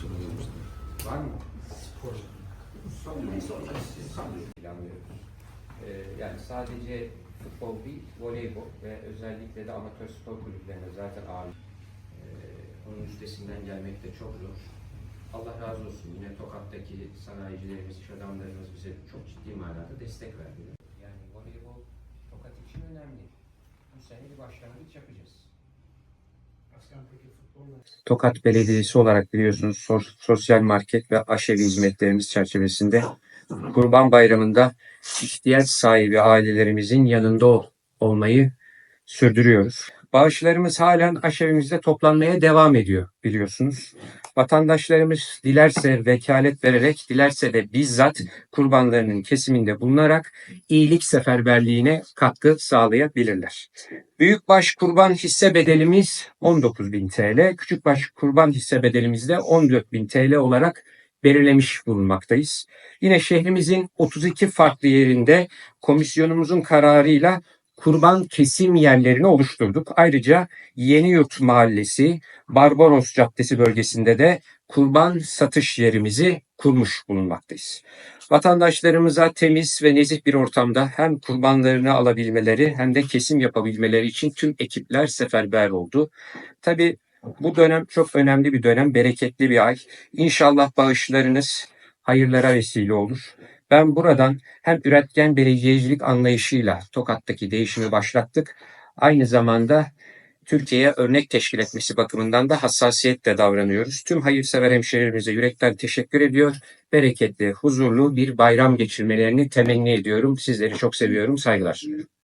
sorunumuzda. Var mı? Spor. Siz sanıyorum. planlıyoruz. Ee, yani sadece futbol değil, voleybol ve özellikle de amatör spor kulüplerine zaten ağır. Ee, onun üstesinden gelmek de çok zor. Allah razı olsun. Yine Tokat'taki sanayicilerimiz, iş adamlarımız bize çok ciddi manada destek verdiler. Yani voleybol Tokat için önemli. Bu sene bir başlangıç yapacağız. Tokat Belediyesi olarak biliyorsunuz sos- sosyal market ve aşevi hizmetlerimiz çerçevesinde Kurban Bayramı'nda ihtiyaç sahibi ailelerimizin yanında ol- olmayı sürdürüyoruz. Bağışlarımız halen aşevimizde toplanmaya devam ediyor biliyorsunuz. Vatandaşlarımız dilerse vekalet vererek, dilerse de bizzat kurbanlarının kesiminde bulunarak iyilik seferberliğine katkı sağlayabilirler. Büyükbaş kurban hisse bedelimiz 19.000 TL, küçükbaş kurban hisse bedelimiz de 14.000 TL olarak belirlemiş bulunmaktayız. Yine şehrimizin 32 farklı yerinde komisyonumuzun kararıyla kurban kesim yerlerini oluşturduk. Ayrıca Yeniyurt Mahallesi, Barbaros Caddesi bölgesinde de kurban satış yerimizi kurmuş bulunmaktayız. Vatandaşlarımıza temiz ve nezih bir ortamda hem kurbanlarını alabilmeleri hem de kesim yapabilmeleri için tüm ekipler seferber oldu. Tabii bu dönem çok önemli bir dönem, bereketli bir ay. İnşallah bağışlarınız hayırlara vesile olur. Ben buradan hem üretken belediyecilik anlayışıyla Tokat'taki değişimi başlattık. Aynı zamanda Türkiye'ye örnek teşkil etmesi bakımından da hassasiyetle davranıyoruz. Tüm hayırsever hemşehrilerimize yürekten teşekkür ediyor. Bereketli, huzurlu bir bayram geçirmelerini temenni ediyorum. Sizleri çok seviyorum. Saygılar sunuyorum.